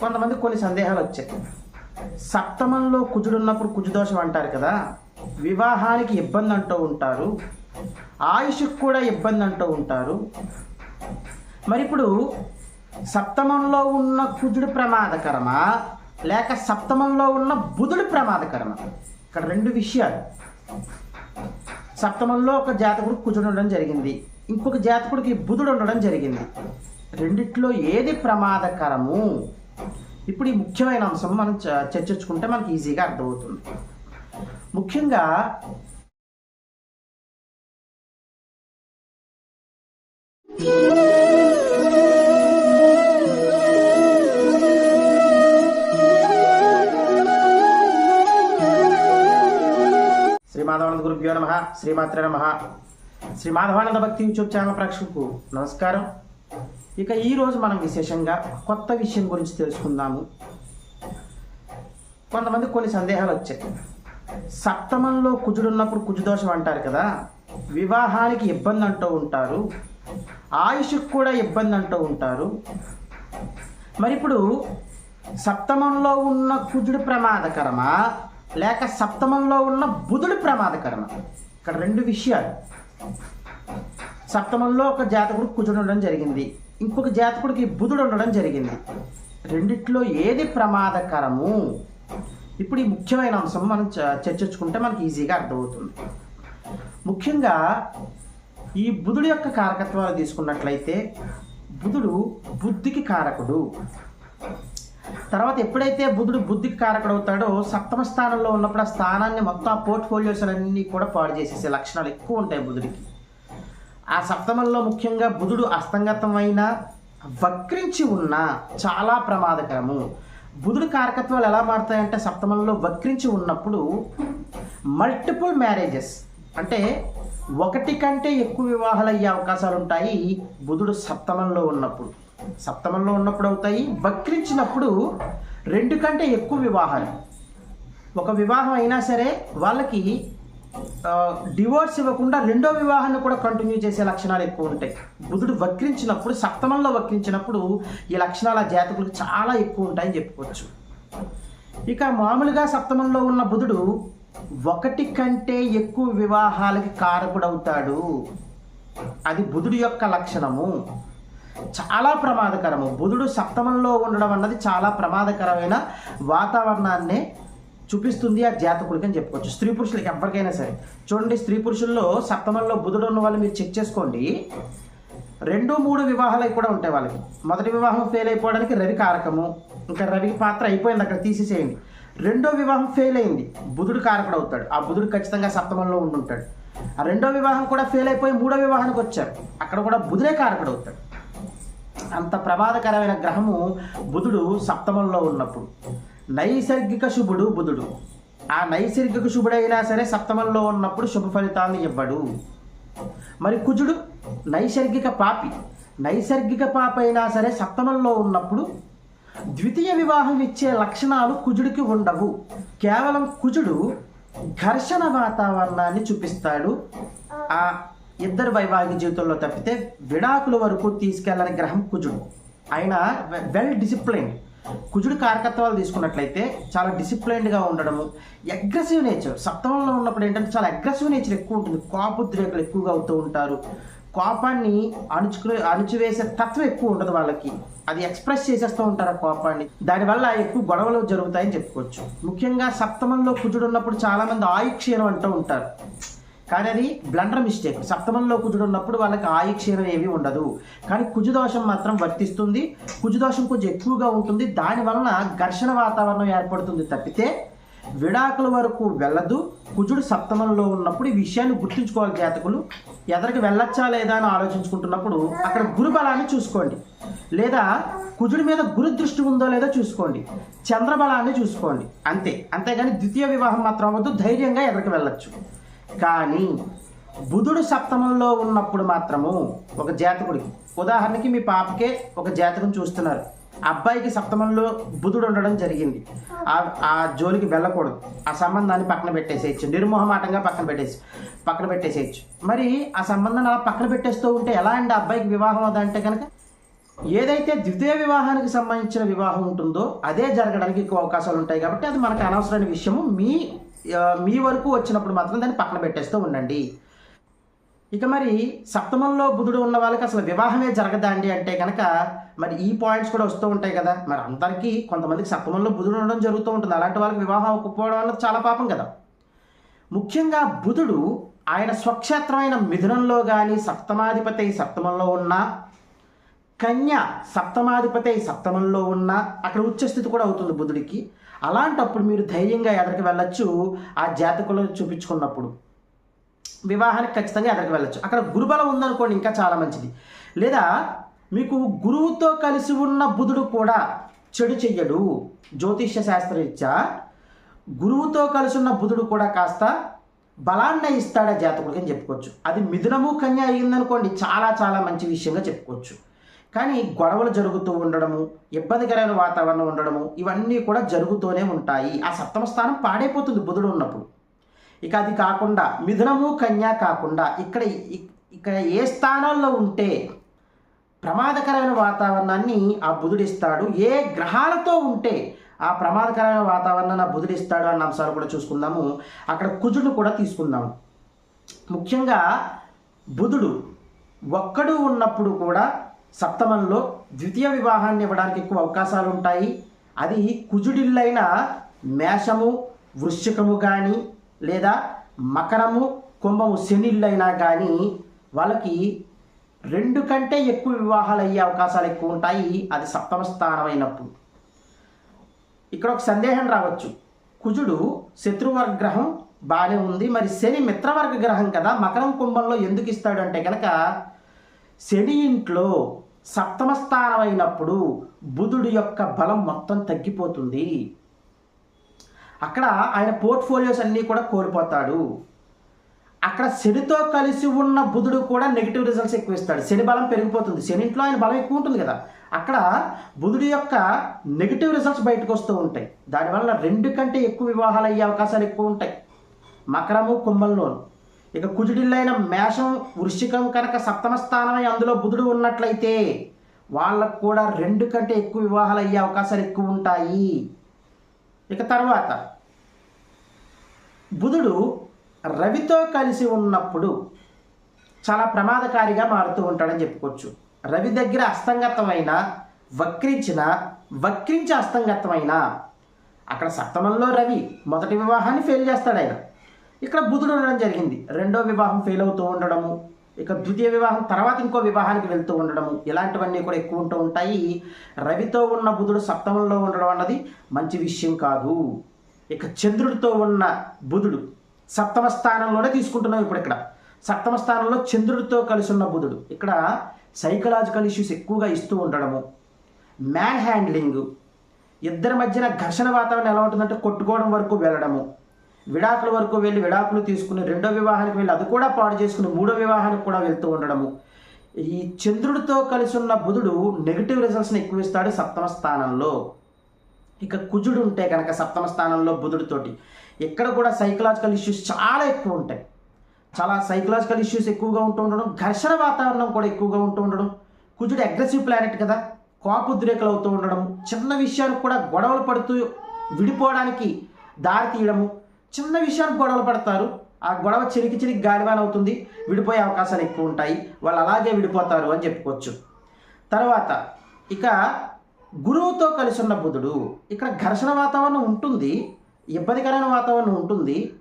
కొంతమంది కొన్ని సందేహాలు వచ్చాయి. సప్తమంలో కుజుడున్నప్పుడు కుజుదోషం అంటారు కదా వివాహానికి ఇబ్బంది అంటూ ఉంటారు ఆయుష్కి కూడా ఇబ్బంది అంటూ ఉంటారు. మరి ఇప్పుడు సప్తమంలో ఉన్న కుజుడు ప్రమాదకరమా లేక సప్తమంలో ఉన్న బుధుడు ప్రమాదకరమా? ఇక్కడ రెండు విషయాలు. సప్తమంలో ఒక జాతకుడు కుజుడు ఉండడం జరిగింది ఇంకొక జాతకుడికి బుధుడు ఉండడం జరిగింది. రెండిట్లో ఏది ప్రమాదకరము? ఇప్పుడు ఈ ముఖ్యమైన అంశం మనం చ- చర్చించుకుంటే మనకి ఈజీగా అర్థమవుతుంది. ముఖ్యంగా శ్రీ మాధవానంద గురుభ్యో నమ శ్రీమాత్ర నమ. శ్రీ మాధవానంద భక్తి యూట్యూబ్ ఛానల్ ప్రేక్షకులకు నమస్కారం. ఇక ఈరోజు మనం విశేషంగా కొత్త విషయం గురించి తెలుసుకుందాము. కొంతమంది కొన్ని సందేహాలు వచ్చాయి. సప్తమంలో కుజుడున్నప్పుడు కుజుదోషం అంటారు కదా వివాహానికి ఇబ్బంది అంటూ ఉంటారు ఆయుష్కి కూడా ఇబ్బంది అంటూ ఉంటారు. మరి ఇప్పుడు సప్తమంలో ఉన్న కుజుడు ప్రమాదకరమా లేక సప్తమంలో ఉన్న బుధుడు ప్రమాదకరమా? ఇక్కడ రెండు విషయాలు. సప్తమంలో ఒక జాతకుడు కుజుడు ఉండడం జరిగింది. ఇంకొక జాతకుడికి బుధుడు ఉండడం జరిగింది. రెండిట్లో ఏది ప్రమాదకరము? ఇప్పుడు ఈ ముఖ్యమైన అంశం మనం చ- చర్చించుకుంటే మనకి ఈజీగా అర్థమవుతుంది. ముఖ్యంగా ఈ బుధుడు యొక్క కారకత్వాలు తీసుకున్నట్లయితే బుధుడు బుద్ధికి కారకుడు. తర్వాత ఎప్పుడైతే బుధుడు బుద్ధికి కారకుడు అవుతాడో సప్తమ స్థానంలో ఉన్నప్పుడు ఆ స్థానాన్ని మొత్తం ఆ పోర్ట్ఫోలియోస్ అన్నీ కూడా పాడు చేసేసే లక్షణాలు ఎక్కువ ఉంటాయి బుధుడికి. ఆ సప్తమంలో ముఖ్యంగా బుధుడు అస్తంగతమైన వక్రించి ఉన్న చాలా ప్రమాదకరము. బుధుడి కారకత్వాలు ఎలా మారుతాయంటే సప్తమంలో వక్రించి ఉన్నప్పుడు మల్టిపుల్ మ్యారేజెస్ అంటే ఒకటి కంటే ఎక్కువ వివాహాలు అయ్యే అవకాశాలు ఉంటాయి బుధుడు సప్తమంలో ఉన్నప్పుడు. సప్తమంలో ఉన్నప్పుడు అవుతాయి వక్రించినప్పుడు రెండు కంటే ఎక్కువ వివాహాలు. ఒక వివాహం అయినా సరే వాళ్ళకి డివోర్స్ ఇవ్వకుండా రెండో వివాహాన్ని కూడా కంటిన్యూ చేసే లక్షణాలు ఎక్కువ ఉంటాయి. బుధుడు వక్రించినప్పుడు సప్తమంలో వక్రించినప్పుడు ఈ లక్షణాలు ఆ జాతకులకు చాలా ఎక్కువ ఉంటాయని చెప్పుకోవచ్చు. ఇక మామూలుగా సప్తమంలో ఉన్న బుధుడు ఒకటి కంటే ఎక్కువ వివాహాలకి కారకుడవుతాడు అది బుధుడి యొక్క లక్షణము. చాలా ప్రమాదకరము. బుధుడు సప్తమంలో ఉండడం అన్నది చాలా ప్రమాదకరమైన వాతావరణాన్ని చూపిస్తుంది ఆ జాతకుడికి అని చెప్పుకోవచ్చు. స్త్రీ పురుషులకి ఎవరికైనా సరే. చూడండి స్త్రీ పురుషుల్లో సప్తమంలో బుధుడు ఉన్న వాళ్ళు మీరు చెక్ చేసుకోండి. రెండు మూడు వివాహాలు కూడా ఉంటాయి వాళ్ళకి. మొదటి వివాహం ఫెయిల్ అయిపోవడానికి రవి కారకము. ఇంకా రవికి పాత్ర అయిపోయింది అక్కడ తీసేసేయండి. రెండో వివాహం ఫెయిల్ అయింది. బుధుడు కారకుడు అవుతాడు. ఆ బుధుడు ఖచ్చితంగా సప్తమంలో ఉండుంటాడు. ఆ రెండో వివాహం కూడా ఫెయిల్ అయిపోయి మూడో వివాహానికి వచ్చారు. అక్కడ కూడా బుధుడే కారకుడు అవుతాడు. అంత ప్రమాదకరమైన గ్రహము బుధుడు సప్తమంలో ఉన్నప్పుడు. నైసర్గిక శుభుడు బుధుడు. ఆ నైసర్గిక శుభుడైనా సరే సప్తమంలో ఉన్నప్పుడు శుభ ఫలితాలను ఇవ్వడు. మరి కుజుడు నైసర్గిక పాపి. నైసర్గిక పాప అయినా సరే సప్తమంలో ఉన్నప్పుడు ద్వితీయ వివాహం ఇచ్చే లక్షణాలు కుజుడికి ఉండవు. కేవలం కుజుడు ఘర్షణ వాతావరణాన్ని చూపిస్తాడు. ఆ ఇద్దరు వైవాహిక జీవితంలో తప్పితే విడాకుల వరకు తీసుకెళ్ళని గ్రహం కుజుడు. ఆయన వెల్ డిసిప్లైన్డ్. కుజుడు కారకత్వాలు తీసుకున్నట్లయితే చాలా డిసిప్లైన్డ్గా ఉండడము అగ్రెసివ్ నేచర్ సప్తమంలో ఉన్నప్పుడు ఏంటంటే చాలా అగ్రెసివ్ నేచర్ ఎక్కువ ఉంటుంది. కోపోద్రేకలు ఎక్కువగా అవుతూ ఉంటారు. కోపాన్ని అణుచుకునే అణుచివేసే తత్వం ఎక్కువ ఉండదు వాళ్ళకి. అది ఎక్స్ప్రెస్ చేసేస్తూ ఉంటారు ఆ కోపాన్ని. దానివల్ల ఎక్కువ గొడవలు జరుగుతాయని చెప్పుకోవచ్చు. ముఖ్యంగా సప్తమంలో కుజుడు ఉన్నప్పుడు చాలామంది ఆయుక్షీణం అంటూ ఉంటారు. కానీ అది బ్లండర్ మిస్టేక్ సప్తమంలో కుజుడు ఉన్నప్పుడు వాళ్ళకి ఆయుక్షీణం ఏమీ ఉండదు. కానీ కుజుదోషం మాత్రం వర్తిస్తుంది. కుజుదోషం కొంచెం ఎక్కువగా ఉంటుంది. దాని వలన ఘర్షణ వాతావరణం ఏర్పడుతుంది తప్పితే విడాకుల వరకు వెళ్ళదు. కుజుడు సప్తమంలో ఉన్నప్పుడు ఈ విషయాన్ని గుర్తుంచుకోవాలి జాతకులు. ఎదరికి వెళ్ళొచ్చా లేదా అని ఆలోచించుకుంటున్నప్పుడు అక్కడ గురు బలాన్ని చూసుకోండి. లేదా కుజుడి మీద గురు దృష్టి ఉందో లేదో చూసుకోండి. చంద్రబలాన్ని చూసుకోండి. అంతే. అంతేగాని ద్వితీయ వివాహం మాత్రం అవ్వద్దు ధైర్యంగా ఎదరికి వెళ్ళొచ్చు. కానీ బుధుడు సప్తమంలో ఉన్నప్పుడు మాత్రము ఒక జాతకుడికి. ఉదాహరణకి మీ పాపకే ఒక జాతకం చూస్తున్నారు. అబ్బాయికి సప్తమంలో బుధుడు ఉండడం జరిగింది. ఆ ఆ జోలికి వెళ్ళకూడదు. ఆ సంబంధాన్ని పక్కన పెట్టేసేయచ్చు. నిర్మోహమాటంగా పక్కన పెట్టేసి పక్కన పెట్టేసేయచ్చు. మరి ఆ సంబంధాన్ని అలా పక్కన పెట్టేస్తూ ఉంటే ఎలా అండి అబ్బాయికి వివాహం అదంటే కనుక? ఏదైతే ద్వితీయ వివాహానికి సంబంధించిన వివాహం ఉంటుందో అదే జరగడానికి ఎక్కువ అవకాశాలు ఉంటాయి కాబట్టి అది మనకు అనవసరమైన విషయము. మీ మీ వరకు వచ్చినప్పుడు మాత్రం దాన్ని పక్కన పెట్టేస్తూ ఉండండి. ఇక మరి సప్తమంలో బుధుడు ఉన్న వాళ్ళకి అసలు వివాహమే జరగదా అండి అంటే కనుక మరి ఈ పాయింట్స్ కూడా వస్తూ ఉంటాయి కదా. మరి అందరికీ కొంతమందికి సప్తమంలో బుధుడు ఉండడం జరుగుతూ ఉంటుంది. అలాంటి వాళ్ళకి వివాహం అవ్వకపోవడం అన్నది చాలా పాపం కదా. ముఖ్యంగా బుధుడు ఆయన స్వక్షేత్రమైన మిథునంలో కానీ సప్తమాధిపతి సప్తమంలో ఉన్న కన్య సప్తమాధిపతి సప్తమంలో ఉన్న అక్కడ ఉచ్చస్థితి కూడా అవుతుంది బుధుడికి. అలాంటప్పుడు మీరు ధైర్యంగా ఎదరికి వెళ్ళొచ్చు? ఆ జాతకులు చూపించుకున్నప్పుడు. వివాహానికి ఖచ్చితంగా ఎదరికి వెళ్ళొచ్చు. అక్కడ గురుబలం ఉందనుకోండి ఇంకా చాలా మంచిది. లేదా మీకు గురువుతో కలిసి ఉన్న బుధుడు కూడా చెడు చెయ్యడు. జ్యోతిష్య శాస్త్రరీత్యా గురువుతో కలిసి ఉన్న బుధుడు కూడా కాస్త బలాన్ని ఇస్తాడా జాతకుడికి అని చెప్పుకోవచ్చు. అది మిథునము కన్య అయ్యిందనుకోండి చాలా చాలా మంచి విషయంగా చెప్పుకోవచ్చు. కానీ గొడవలు జరుగుతూ ఉండడము ఇబ్బందికరమైన వాతావరణం ఉండడము ఇవన్నీ కూడా జరుగుతూనే ఉంటాయి. ఆ సప్తమ స్థానం పాడైపోతుంది బుధుడు ఉన్నప్పుడు. ఇక అది కాకుండా మిథునము కన్యా కాకుండా ఇక్కడ ఇ- ఇక్కడ ఏ స్థానాల్లో ఉంటే ప్రమాదకరమైన వాతావరణాన్ని ఆ బుధుడిస్తాడు ఏ గ్రహాలతో ఉంటే ఆ ప్రమాదకరమైన వాతావరణాన్ని ఆ బుధుడిస్తాడు అన్న అంశాలు కూడా చూసుకుందాము. అక్కడ కుజుడు కూడా తీసుకుందాము ముఖ్యంగా బుధుడు ఒక్కడు ఉన్నప్పుడు కూడా సప్తమంలో ద్వితీయ వివాహాన్ని ఇవ్వడానికి ఎక్కువ అవకాశాలు ఉంటాయి. అది కుజుడిల్లైన మేషము వృశ్చికము కానీ లేదా మకరము కుంభము శనిళ్ళైనా కానీ వాళ్ళకి రెండు కంటే ఎక్కువ వివాహాలు అయ్యే అవకాశాలు ఎక్కువ ఉంటాయి. అది సప్తమ స్థానం అయినప్పుడు ఇక్కడ ఒక సందేహం రావచ్చు. కుజుడు శత్రువర్గ గ్రహం బాగానే ఉంది. మరి శని మిత్రవర్గ గ్రహం కదా. మకరం కుంభంలో ఎందుకు ఇస్తాడు అంటే కనుక శని ఇంట్లో సప్తమ స్థానం అయినప్పుడు బుధుడు యొక్క బలం మొత్తం తగ్గిపోతుంది. అక్కడ ఆయన పోర్ట్ఫోలియోస్ అన్నీ కూడా కోల్పోతాడు. అక్కడ శనితో కలిసి ఉన్న బుధుడు కూడా నెగిటివ్ రిజల్ట్స్ ఎక్కువ ఇస్తాడు శని బలం పెరిగిపోతుంది. శని ఇంట్లో ఆయన బలం ఎక్కువ ఉంటుంది కదా. అక్కడ బుధుడి యొక్క నెగిటివ్ రిజల్ట్స్ బయటకు వస్తూ ఉంటాయి. దానివల్ల రెండు కంటే ఎక్కువ వివాహాలు అయ్యే అవకాశాలు ఎక్కువ ఉంటాయి. మకరము కుంభంలోను ఇక కుజుడిల్లైన మేషం వృశ్చికం కనుక సప్తమ స్థానమై అందులో బుధుడు ఉన్నట్లయితే వాళ్ళకు కూడా రెండు కంటే ఎక్కువ వివాహాలు అయ్యే అవకాశాలు ఎక్కువ ఉంటాయి. ఇక తర్వాత బుధుడు రవితో కలిసి ఉన్నప్పుడు చాలా ప్రమాదకారిగా మారుతూ ఉంటాడని చెప్పుకోవచ్చు. రవి దగ్గర అస్తంగతమైన వక్రించిన వక్రించి అస్తంగతమైన అక్కడ సప్తమంలో రవి మొదటి వివాహాన్ని ఫెయిల్ చేస్తాడు ఆయన ఇక్కడ బుధుడు ఉండడం జరిగింది. రెండో వివాహం ఫెయిల్ అవుతూ ఉండడము ఇక ద్వితీయ వివాహం తర్వాత ఇంకో వివాహానికి వెళ్తూ ఉండడము ఇలాంటివన్నీ కూడా ఎక్కువ ఉంటూ ఉంటాయి. రవితో ఉన్న బుధుడు సప్తమంలో ఉండడం అన్నది మంచి విషయం కాదు. ఇక చంద్రుడితో ఉన్న బుధుడు సప్తమ స్థానంలోనే తీసుకుంటున్నాం ఇప్పుడు ఇక్కడ. సప్తమ స్థానంలో చంద్రుడితో కలిసి ఉన్న బుధుడు. ఇక్కడ సైకలాజికల్ ఇష్యూస్ ఎక్కువగా ఇస్తూ ఉండడము మ్యాన్ హ్యాండ్లింగ్ ఇద్దరి మధ్యన ఘర్షణ వాతావరణం ఎలా ఉంటుందంటే కొట్టుకోవడం వరకు వెళ్ళడము విడాకుల వరకు వెళ్ళి విడాకులు తీసుకుని రెండో వివాహానికి వెళ్ళి అది కూడా పాడు చేసుకుని మూడో వివాహానికి కూడా వెళ్తూ ఉండడము. ఈ చంద్రుడితో కలిసి ఉన్న బుధుడు నెగిటివ్ రిజల్ట్స్ని ఎక్కువ ఇస్తాడు సప్తమ స్థానంలో. ఇక కుజుడు ఉంటే కనుక సప్తమ స్థానంలో బుధుడితోటి. ఇక్కడ కూడా సైకలాజికల్ ఇష్యూస్ చాలా ఎక్కువ ఉంటాయి. చాలా సైకలాజికల్ ఇష్యూస్ ఎక్కువగా ఉంటూ ఉండడం ఘర్షణ వాతావరణం కూడా ఎక్కువగా ఉంటూ ఉండడం. కుజుడు అగ్రెసివ్ ప్లానెట్ కదా కోపోద్రేకలు అవుతూ ఉండడం చిన్న విషయానికి కూడా గొడవలు పడుతూ విడిపోవడానికి దారి తీయడము. చిన్న విషయానికి గొడవలు పడతారు. ఆ గొడవ చిరికి చిరికి గాలివాన్ అవుతుంది విడిపోయే అవకాశాలు ఎక్కువ ఉంటాయి. వాళ్ళు అలాగే విడిపోతారు అని చెప్పుకోవచ్చు. తర్వాత ఇక గురువుతో కలిసి ఉన్న బుధుడు. ఇక్కడ ఘర్షణ వాతావరణం ఉంటుంది. ఇబ్బందికరమైన వాతావరణం ఉంటుంది.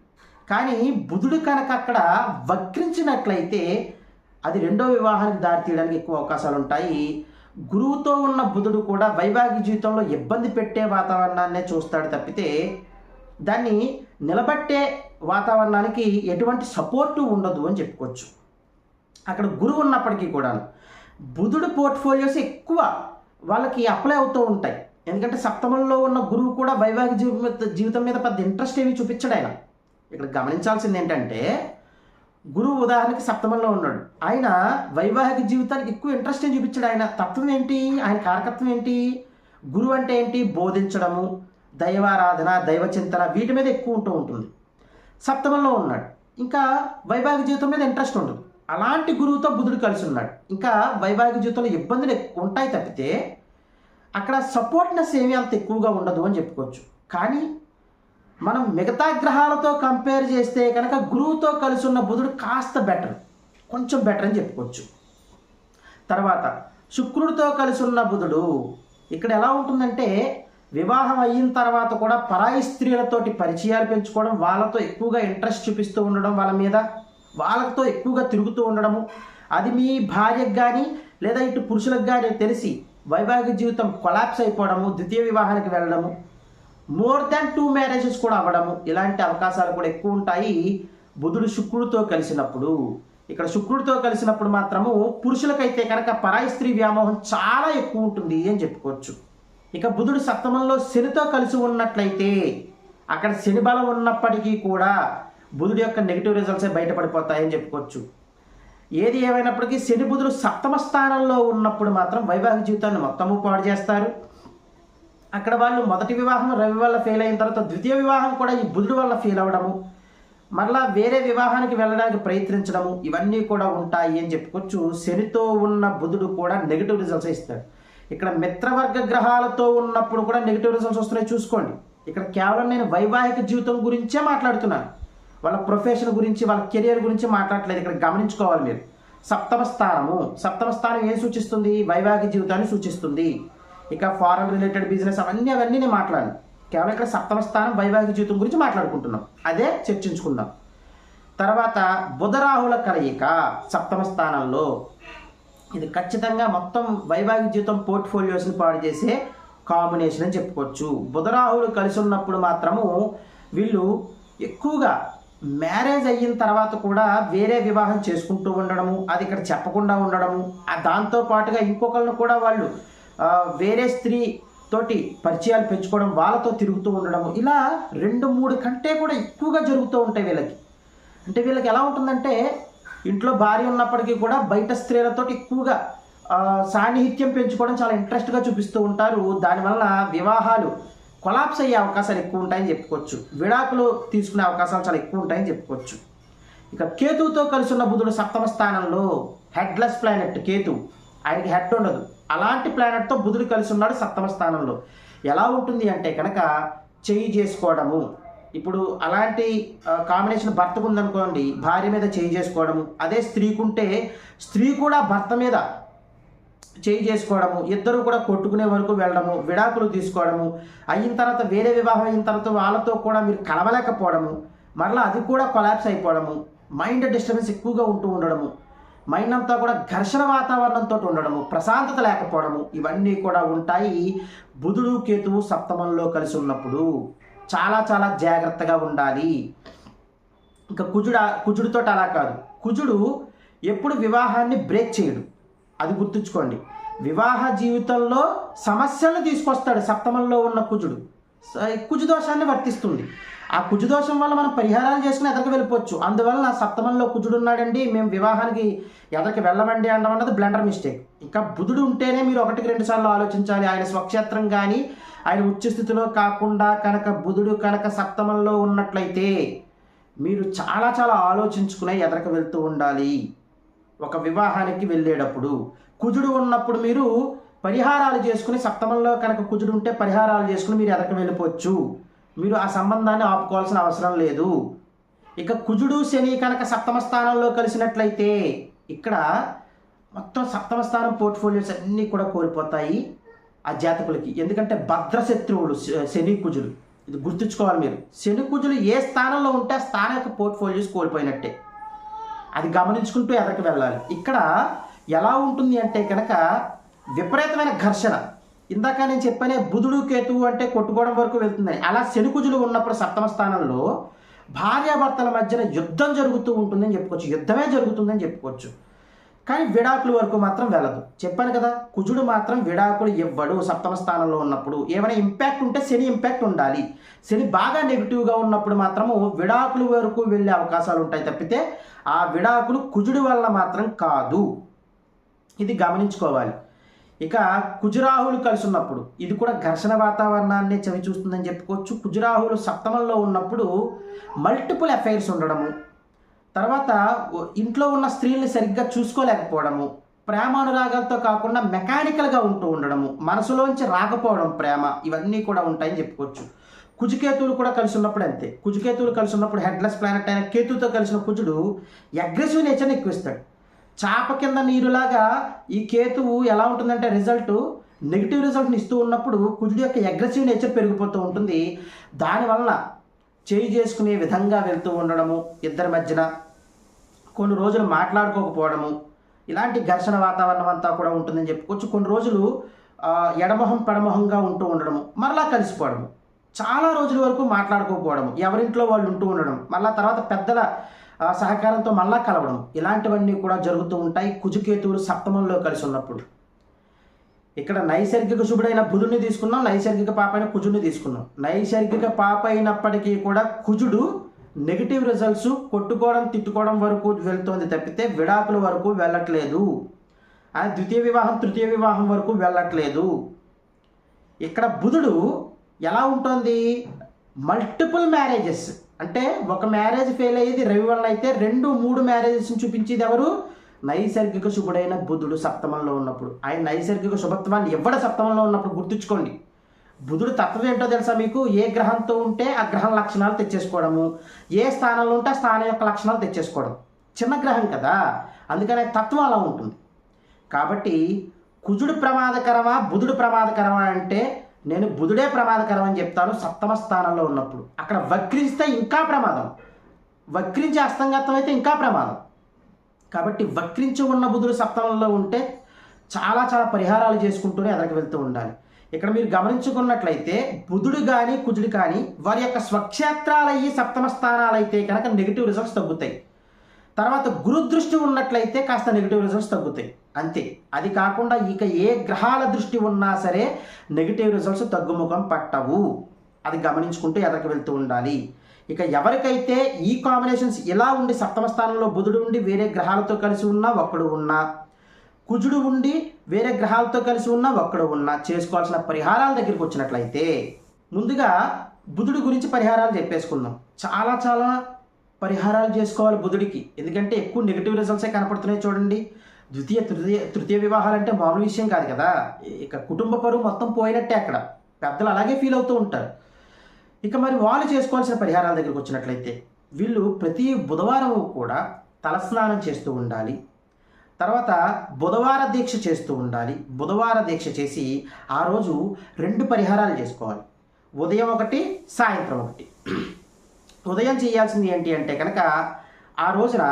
కానీ బుధుడు కనుక అక్కడ వక్రించినట్లయితే అది రెండో వివాహానికి దారితీయడానికి ఎక్కువ అవకాశాలు ఉంటాయి. గురువుతో ఉన్న బుధుడు కూడా వైవాహిక జీవితంలో ఇబ్బంది పెట్టే వాతావరణాన్నే చూస్తాడు తప్పితే దాన్ని నిలబట్టే వాతావరణానికి ఎటువంటి సపోర్టు ఉండదు అని చెప్పుకోవచ్చు. అక్కడ గురువు ఉన్నప్పటికీ కూడా బుధుడు పోర్ట్ఫోలియోస్ ఎక్కువ వాళ్ళకి అప్లై అవుతూ ఉంటాయి. ఎందుకంటే సప్తమంలో ఉన్న గురువు కూడా వైవాహిక జీవితం జీవితం మీద పెద్ద ఇంట్రెస్ట్ ఏమి చూపించడు ఆయన. ఇక్కడ గమనించాల్సింది ఏంటంటే గురువు ఉదాహరణకి సప్తమంలో ఉన్నాడు. ఆయన వైవాహిక జీవితానికి ఎక్కువ ఇంట్రెస్ట్ ఏం చూపించాడు ఆయన. తత్వం ఏంటి? ఆయన కారకత్వం ఏంటి? గురువు అంటే ఏంటి? బోధించడము దైవారాధన దైవ చింతన వీటి మీద ఎక్కువ ఉంటూ ఉంటుంది. సప్తమంలో ఉన్నాడు. ఇంకా వైవాహిక జీవితం మీద ఇంట్రెస్ట్ ఉండదు. అలాంటి గురువుతో బుధుడు కలిసి ఉన్నాడు. ఇంకా వైవాహిక జీవితంలో ఇబ్బందులు ఎక్కువ ఉంటాయి తప్పితే అక్కడ సపోర్ట్నెస్ ఏమీ అంత ఎక్కువగా ఉండదు అని చెప్పుకోవచ్చు. కానీ మనం మిగతా గ్రహాలతో కంపేర్ చేస్తే కనుక గురువుతో కలిసి ఉన్న బుధుడు కాస్త బెటర్. కొంచెం బెటర్ అని చెప్పుకోవచ్చు. తర్వాత శుక్రుడితో కలిసి ఉన్న బుధుడు ఇక్కడ ఎలా ఉంటుందంటే వివాహం అయిన తర్వాత కూడా పరాయి స్త్రీలతోటి పరిచయాలు పెంచుకోవడం వాళ్ళతో ఎక్కువగా ఇంట్రెస్ట్ చూపిస్తూ ఉండడం వాళ్ళ మీద వాళ్ళతో ఎక్కువగా తిరుగుతూ ఉండడము. అది మీ భార్యకు కానీ లేదా ఇటు పురుషులకు కానీ తెలిసి వైవాహిక జీవితం కొలాప్స్ అయిపోవడము ద్వితీయ వివాహానికి వెళ్ళడము. మోర్ దాన్ టూ మ్యారేజెస్ కూడా అవ్వడము. ఇలాంటి అవకాశాలు కూడా ఎక్కువ ఉంటాయి బుధుడు శుక్రుడితో కలిసినప్పుడు. ఇక్కడ శుక్రుడితో కలిసినప్పుడు మాత్రము పురుషులకైతే కనుక పరాయి స్త్రీ వ్యామోహం చాలా ఎక్కువ ఉంటుంది అని చెప్పుకోవచ్చు. ఇక బుధుడు సప్తమంలో శనితో కలిసి ఉన్నట్లయితే అక్కడ శని బలం ఉన్నప్పటికీ కూడా బుధుడి యొక్క నెగిటివ్ రిజల్ట్సే బయటపడిపోతాయని చెప్పుకోవచ్చు. ఏది ఏమైనప్పటికీ శని బుధుడు సప్తమ స్థానంలో ఉన్నప్పుడు మాత్రం వైవాహిక జీవితాన్ని మొత్తము పాడు చేస్తారు. అక్కడ వాళ్ళు మొదటి వివాహం రవి వల్ల ఫెయిల్ అయిన తర్వాత ద్వితీయ వివాహం కూడా ఈ బుధుడు వల్ల ఫెయిల్ అవ్వడము మరలా వేరే వివాహానికి వెళ్ళడానికి ప్రయత్నించడము ఇవన్నీ కూడా ఉంటాయి అని చెప్పుకోవచ్చు. శనితో ఉన్న బుధుడు కూడా నెగిటివ్ రిజల్ట్స్ ఇస్తాడు. ఇక్కడ మిత్రవర్గ గ్రహాలతో ఉన్నప్పుడు కూడా నెగిటివ్ రిజల్ట్స్ వస్తున్నాయి చూసుకోండి. ఇక్కడ కేవలం నేను వైవాహిక జీవితం గురించే మాట్లాడుతున్నాను. వాళ్ళ ప్రొఫెషన్ గురించి వాళ్ళ కెరియర్ గురించి మాట్లాడట్లేదు. ఇక్కడ గమనించుకోవాలి మీరు. సప్తమ స్థానము. సప్తమ స్థానం ఏం సూచిస్తుంది? వైవాహిక జీవితాన్ని సూచిస్తుంది. ఇక ఫారెన్ రిలేటెడ్ బిజినెస్ అవన్నీ అవన్నీ నేను మాట్లాడను. కేవలం ఇక్కడ సప్తమ స్థానం వైవాహిక జీవితం గురించి మాట్లాడుకుంటున్నాం. అదే చర్చించుకుందాం. తర్వాత బుధరాహుల కలయిక సప్తమ స్థానంలో. ఇది ఖచ్చితంగా మొత్తం వైవాహిక జీవితం పోర్ట్ఫోలియోస్ని పాడు చేసే కాంబినేషన్ అని చెప్పుకోవచ్చు. బుధరాహులు కలిసి ఉన్నప్పుడు మాత్రము వీళ్ళు ఎక్కువగా మ్యారేజ్ అయిన తర్వాత కూడా వేరే వివాహం చేసుకుంటూ ఉండడము అది ఇక్కడ చెప్పకుండా ఉండడము దాంతోపాటుగా దాంతో పాటుగా ఇంకొకరిని కూడా వాళ్ళు వేరే స్త్రీ తోటి పరిచయాలు పెంచుకోవడం వాళ్ళతో తిరుగుతూ ఉండడము ఇలా రెండు మూడు కంటే కూడా ఎక్కువగా జరుగుతూ ఉంటాయి వీళ్ళకి. అంటే వీళ్ళకి ఎలా ఉంటుందంటే ఇంట్లో భార్య ఉన్నప్పటికీ కూడా బయట స్త్రీలతో ఎక్కువగా సాన్నిహిత్యం పెంచుకోవడం చాలా ఇంట్రెస్ట్గా చూపిస్తూ ఉంటారు. దానివలన వివాహాలు కొలాప్స్ అయ్యే అవకాశాలు ఎక్కువ ఉంటాయని చెప్పుకోవచ్చు. విడాకులు తీసుకునే అవకాశాలు చాలా ఎక్కువ ఉంటాయని చెప్పుకోవచ్చు. ఇక కేతువుతో కలిసి ఉన్న బుధుడు సప్తమ స్థానంలో హెడ్లెస్ ప్లానెట్ కేతు. ఆయనకి హెడ్ ఉండదు. అలాంటి ప్లానెట్తో బుధుడు కలిసి ఉన్నాడు సప్తమ స్థానంలో. ఎలా ఉంటుంది అంటే కనుక చేయి చేసుకోవడము. ఇప్పుడు అలాంటి కాంబినేషన్ భర్తకు ఉందనుకోండి భార్య మీద చేయి చేసుకోవడము అదే స్త్రీకుంటే స్త్రీ కూడా భర్త మీద చేయి చేసుకోవడము ఇద్దరు కూడా కొట్టుకునే వరకు వెళ్ళడము విడాకులు తీసుకోవడము అయిన తర్వాత వేరే వివాహం అయిన తర్వాత వాళ్ళతో కూడా మీరు కలవలేకపోవడము మరలా అది కూడా కొలాప్స్ అయిపోవడము మైండ్ డిస్టర్బెన్స్ ఎక్కువగా ఉంటూ ఉండడము మైండ్ అంతా కూడా ఘర్షణ వాతావరణంతో ఉండడము ప్రశాంతత లేకపోవడము ఇవన్నీ కూడా ఉంటాయి బుధుడు కేతువు సప్తమంలో కలిసి ఉన్నప్పుడు. చాలా చాలా జాగ్రత్తగా ఉండాలి. ఇంకా కుజుడు కుజుడితో అలా కాదు. కుజుడు ఎప్పుడు వివాహాన్ని బ్రేక్ చేయడు. అది గుర్తుంచుకోండి. వివాహ జీవితంలో సమస్యలను తీసుకొస్తాడు సప్తమంలో ఉన్న కుజుడు. స- కుజు దోషాన్ని వర్తిస్తుంది. ఆ కుజు దోషం వల్ల మనం పరిహారాలు చేసుకుని ఎదరికి వెళ్ళిపోవచ్చు. అందువల్ల సప్తమంలో కుజుడు ఉన్నాడండి మేము వివాహానికి ఎదరికి వెళ్ళమండి అనడం అన్నది బ్లండర్ మిస్టేక్. ఇంకా బుధుడు ఉంటేనే మీరు ఒకటికి రెండు సార్లు ఆలోచించాలి. ఆయన స్వక్షేత్రం కానీ ఆయన ఉచ్చ స్థితిలో కాకుండా కనుక బుధుడు కనుక సప్తమంలో ఉన్నట్లయితే మీరు చాలా చాలా ఆలోచించుకునే ఎదరికి వెళ్తూ ఉండాలి. ఒక వివాహానికి వెళ్ళేటప్పుడు కుజుడు ఉన్నప్పుడు మీరు పరిహారాలు చేసుకుని సప్తమంలో కనుక కుజుడు ఉంటే పరిహారాలు చేసుకుని మీరు ఎదరికి వెళ్ళిపోవచ్చు. మీరు ఆ సంబంధాన్ని ఆపుకోవాల్సిన అవసరం లేదు. ఇక కుజుడు శని కనుక సప్తమ స్థానంలో కలిసినట్లయితే ఇక్కడ మొత్తం సప్తమ స్థానం పోర్ట్ఫోలియోస్ అన్నీ కూడా కోల్పోతాయి ఆ జాతకులకి. ఎందుకంటే భద్రశత్రువులు శ- శని కుజులు ఇది గుర్తుంచుకోవాలి మీరు. శని కుజులు ఏ స్థానంలో ఉంటే ఆ స్థానం యొక్క పోర్ట్ఫోలియోస్ కోల్పోయినట్టే. అది గమనించుకుంటూ ఎదరికి వెళ్ళాలి. ఇక్కడ ఎలా ఉంటుంది అంటే కనుక విపరీతమైన ఘర్షణ. ఇందాక నేను చెప్పానే బుధుడు కేతువు అంటే కొట్టుకోవడం వరకు వెళ్తుందని అలా శనికుజులు ఉన్నప్పుడు సప్తమ స్థానంలో భార్యాభర్తల మధ్యన యుద్ధం జరుగుతూ ఉంటుందని చెప్పుకోవచ్చు. యుద్ధమే జరుగుతుందని చెప్పుకోవచ్చు. కానీ విడాకుల వరకు మాత్రం వెళ్ళదు. చెప్పాను కదా కుజుడు మాత్రం విడాకులు ఇవ్వడు సప్తమ స్థానంలో ఉన్నప్పుడు. ఏమైనా ఇంపాక్ట్ ఉంటే శని ఇంపాక్ట్ ఉండాలి. శని బాగా నెగిటివ్గా ఉన్నప్పుడు మాత్రము విడాకుల వరకు వెళ్ళే అవకాశాలు ఉంటాయి తప్పితే ఆ విడాకులు కుజుడి వల్ల మాత్రం కాదు. ఇది గమనించుకోవాలి. ఇక కుజురాహులు కలిసి ఉన్నప్పుడు ఇది కూడా ఘర్షణ వాతావరణాన్ని చవి చూస్తుందని చెప్పుకోవచ్చు. కుజురాహులు సప్తమంలో ఉన్నప్పుడు మల్టిపుల్ అఫైర్స్ ఉండడము తర్వాత ఇంట్లో ఉన్న స్త్రీల్ని సరిగ్గా చూసుకోలేకపోవడము ప్రేమానురాగాలతో కాకుండా మెకానికల్గా ఉంటూ ఉండడము మనసులోంచి రాకపోవడం ప్రేమ ఇవన్నీ కూడా ఉంటాయని చెప్పుకోవచ్చు. కుజుకేతువులు కూడా కలిసి ఉన్నప్పుడు అంతే. కుజుకేతువులు కలిసి ఉన్నప్పుడు హెడ్లెస్ ప్లానెట్ అయిన కేతుతో కలిసిన కుజుడు అగ్రెసివ్ నేచర్ని ఎక్కువ ఇస్తాడు. చాప కింద నీరులాగా ఈ కేతువు ఎలా ఉంటుందంటే రిజల్ట్ నెగిటివ్ రిజల్ట్ని ఇస్తూ ఉన్నప్పుడు కుజుడు యొక్క అగ్రెసివ్ నేచర్ పెరిగిపోతూ ఉంటుంది. దానివల్ల చేయి చేసుకునే విధంగా వెళ్తూ ఉండడము ఇద్దరి మధ్యన కొన్ని రోజులు మాట్లాడుకోకపోవడము ఇలాంటి ఘర్షణ వాతావరణం అంతా కూడా ఉంటుందని చెప్పుకోవచ్చు. కొన్ని రోజులు ఎడమొహం పెడమొహంగా ఉంటూ ఉండడము మరలా కలిసిపోవడము చాలా రోజుల వరకు మాట్లాడుకోకపోవడము ఎవరింట్లో వాళ్ళు ఉంటూ ఉండడం మళ్ళా తర్వాత పెద్దల సహకారంతో మళ్ళా కలవడం. ఇలాంటివన్నీ కూడా జరుగుతూ ఉంటాయి. కుజుకేతువులు సప్తమంలో కలిసి ఉన్నప్పుడు. ఇక్కడ నైసర్గిక శుభుడైన బుధుని తీసుకున్నాం నైసర్గిక పాప అయిన కుజుడిని తీసుకున్నాం. నైసర్గిక పాప అయినప్పటికీ కూడా కుజుడు నెగిటివ్ రిజల్ట్స్ కొట్టుకోవడం తిట్టుకోవడం వరకు వెళ్తోంది తప్పితే విడాకుల వరకు వెళ్ళట్లేదు. ఆయన ద్వితీయ వివాహం తృతీయ వివాహం వరకు వెళ్ళట్లేదు. ఇక్కడ బుధుడు ఎలా ఉంటుంది? మల్టిపుల్ మ్యారేజెస్ అంటే ఒక మ్యారేజ్ ఫెయిల్ అయ్యేది రవి వల్ల అయితే రెండు మూడు మ్యారేజెస్ని చూపించేది ఎవరు? నైసర్గిక శుభుడైన బుధుడు సప్తమంలో ఉన్నప్పుడు. ఆయన నైసర్గిక శుభత్వాన్ని ఎవడ సప్తమంలో ఉన్నప్పుడు గుర్తుంచుకోండి. బుధుడు తత్వం ఏంటో తెలుసా మీకు? ఏ గ్రహంతో ఉంటే ఆ గ్రహం లక్షణాలు తెచ్చేసుకోవడము. ఏ స్థానంలో ఉంటే ఆ స్థానం యొక్క లక్షణాలు తెచ్చేసుకోవడం. చిన్న గ్రహం కదా. అందుకనే తత్వం అలా ఉంటుంది. కాబట్టి కుజుడు ప్రమాదకరమా బుధుడు ప్రమాదకరమా అంటే నేను బుధుడే ప్రమాదకరం అని చెప్తాను సప్తమ స్థానంలో ఉన్నప్పుడు. అక్కడ వక్రిస్తే ఇంకా ప్రమాదం. వక్రించి అస్తంగతం అయితే ఇంకా ప్రమాదం. కాబట్టి వక్రించి ఉన్న బుధుడు సప్తమంలో ఉంటే చాలా చాలా పరిహారాలు చేసుకుంటూనే ఎదరికి వెళ్తూ ఉండాలి. ఇక్కడ మీరు గమనించుకున్నట్లయితే బుధుడు కానీ కుజుడు కానీ వారి యొక్క స్వక్షేత్రాలయ్యి సప్తమ స్థానాలు అయితే కనుక నెగిటివ్ రిజల్ట్స్ తగ్గుతాయి. తర్వాత గురుదృష్టి ఉన్నట్లయితే కాస్త నెగిటివ్ రిజల్ట్స్ తగ్గుతాయి. అంతే. అది కాకుండా ఇక ఏ గ్రహాల దృష్టి ఉన్నా సరే నెగిటివ్ రిజల్ట్స్ తగ్గుముఖం పట్టవు. అది గమనించుకుంటూ ఎదరికి వెళ్తూ ఉండాలి. ఇక ఎవరికైతే ఈ కాంబినేషన్స్ ఇలా ఉండి సప్తమ స్థానంలో బుధుడు ఉండి వేరే గ్రహాలతో కలిసి ఉన్నా ఒక్కడు ఉన్నా కుజుడు ఉండి వేరే గ్రహాలతో కలిసి ఉన్నా ఒక్కడు ఉన్నా చేసుకోవాల్సిన పరిహారాల దగ్గరికి వచ్చినట్లయితే ముందుగా బుధుడి గురించి పరిహారాలు చెప్పేసుకుందాం. చాలా చాలా పరిహారాలు చేసుకోవాలి బుధుడికి. ఎందుకంటే ఎక్కువ నెగిటివ్ రిజల్ట్సే కనపడుతున్నాయి చూడండి. ద్వితీయ తృతీయ తృతీయ వివాహాలు అంటే మామూలు విషయం కాదు కదా. ఇక కుటుంబ పరువు మొత్తం పోయినట్టే అక్కడ. పెద్దలు అలాగే ఫీల్ అవుతూ ఉంటారు. ఇక మరి వాళ్ళు చేసుకోవాల్సిన పరిహారాల దగ్గరికి వచ్చినట్లయితే వీళ్ళు ప్రతి బుధవారం కూడా తలస్నానం చేస్తూ ఉండాలి. తర్వాత బుధవార దీక్ష చేస్తూ ఉండాలి. బుధవార దీక్ష చేసి ఆ రోజు రెండు పరిహారాలు చేసుకోవాలి. ఉదయం ఒకటి సాయంత్రం ఒకటి. ఉదయం చేయాల్సింది ఏంటి అంటే కనుక ఆ రోజున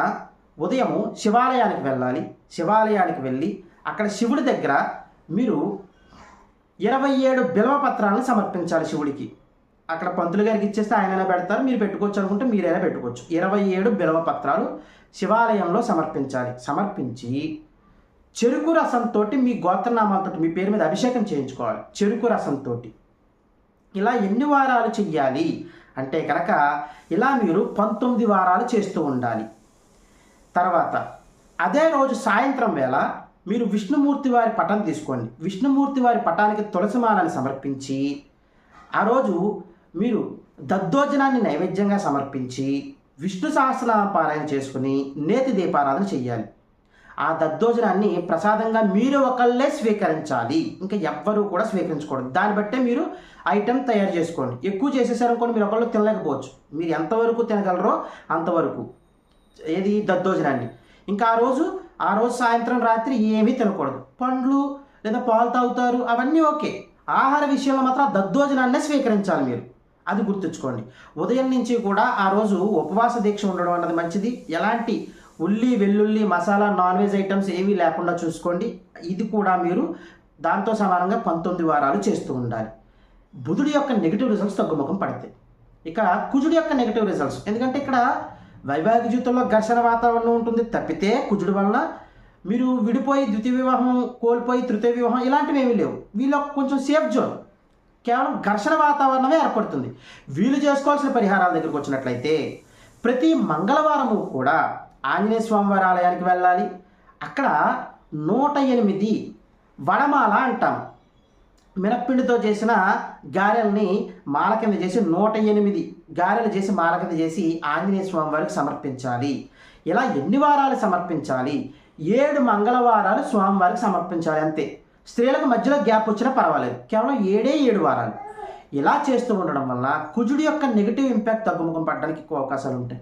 ఉదయము శివాలయానికి వెళ్ళాలి. శివాలయానికి వెళ్ళి అక్కడ శివుడి దగ్గర మీరు ఇరవై ఏడు బిల్వ పత్రాలను సమర్పించాలి శివుడికి. అక్కడ పంతులు గారికి ఇచ్చేస్తే ఆయనైనా పెడతారు మీరు పెట్టుకోవచ్చు అనుకుంటే మీరైనా పెట్టుకోవచ్చు. ఇరవై ఏడు బిల్వ పత్రాలు శివాలయంలో సమర్పించాలి. సమర్పించి చెరుకు రసంతో మీ గోత్రనామాలతో మీ పేరు మీద అభిషేకం చేయించుకోవాలి. చెరుకు రసంతో ఇలా ఎన్ని వారాలు చెయ్యాలి? అంటే కనుక ఇలా మీరు పంతొమ్మిది వారాలు చేస్తూ ఉండాలి. తర్వాత అదే రోజు సాయంత్రం వేళ మీరు విష్ణుమూర్తి వారి పటం తీసుకోండి. విష్ణుమూర్తి వారి పటానికి తులసిమాలను సమర్పించి ఆ రోజు మీరు దద్దోజనాన్ని నైవేద్యంగా సమర్పించి విష్ణు సహస్రనామ పారాయణ చేసుకుని నేతి దీపారాధన చెయ్యాలి. ఆ దద్దోజనాన్ని ప్రసాదంగా మీరు ఒకళ్ళే స్వీకరించాలి. ఇంకా ఎవ్వరూ కూడా స్వీకరించకూడదు. దాన్ని బట్టే మీరు ఐటెం తయారు చేసుకోండి. ఎక్కువ చేసేసారనుకోండి మీరు ఒకళ్ళు తినలేకపోవచ్చు. మీరు ఎంతవరకు తినగలరో అంతవరకు. ఏది దద్దోజనాన్ని. ఇంకా ఆ రోజు ఆ రోజు సాయంత్రం రాత్రి ఏమీ తినకూడదు. పండ్లు లేదా పాలు తాగుతారు అవన్నీ ఓకే. ఆహార విషయంలో మాత్రం దద్దోజనాన్నే స్వీకరించాలి మీరు. అది గుర్తుంచుకోండి. ఉదయం నుంచి కూడా ఆ రోజు ఉపవాస దీక్ష ఉండడం అన్నది మంచిది. ఎలాంటి ఉల్లి వెల్లుల్లి మసాలా నాన్ వెజ్ ఐటమ్స్ ఏమీ లేకుండా చూసుకోండి. ఇది కూడా మీరు దాంతో సమానంగా పంతొమ్మిది వారాలు చేస్తూ ఉండాలి. బుధుడి యొక్క నెగిటివ్ రిజల్ట్స్ తగ్గుముఖం పడతాయి ఇక కుజుడి యొక్క నెగిటివ్ రిజల్ట్స్. ఎందుకంటే ఇక్కడ వైవాహిక జీవితంలో ఘర్షణ వాతావరణం ఉంటుంది. తప్పితే కుజుడు వలన మీరు విడిపోయి ద్వితీయ వివాహం కోల్పోయి తృతీయ వివాహం ఇలాంటివి ఏమీ లేవు. వీళ్ళు కొంచెం సేఫ్ జోన్ కేవలం ఘర్షణ వాతావరణమే ఏర్పడుతుంది. వీళ్ళు చేసుకోవాల్సిన పరిహారాల దగ్గరికి వచ్చినట్లయితే ప్రతి మంగళవారము కూడా ఆంజనేయ స్వామివారి ఆలయానికి వెళ్ళాలి. అక్కడ నూట ఎనిమిది వడమాల అంటాం. మినప్పిండితో చేసిన గారెల్ని మాల కింద చేసి నూట ఎనిమిది గారెలు చేసి మాల కింద చేసి ఆంజనేయ స్వామి వారికి సమర్పించాలి. ఇలా ఎన్ని వారాలు సమర్పించాలి? ఏడు మంగళవారాలు స్వామివారికి సమర్పించాలి అంతే. స్త్రీలకు మధ్యలో గ్యాప్ వచ్చినా పర్వాలేదు. కేవలం ఏడే ఏడు వారాలు. ఇలా చేస్తూ ఉండడం వల్ల కుజుడి యొక్క నెగిటివ్ ఇంపాక్ట్ తగ్గుముఖం పడడానికి ఎక్కువ అవకాశాలు ఉంటాయి.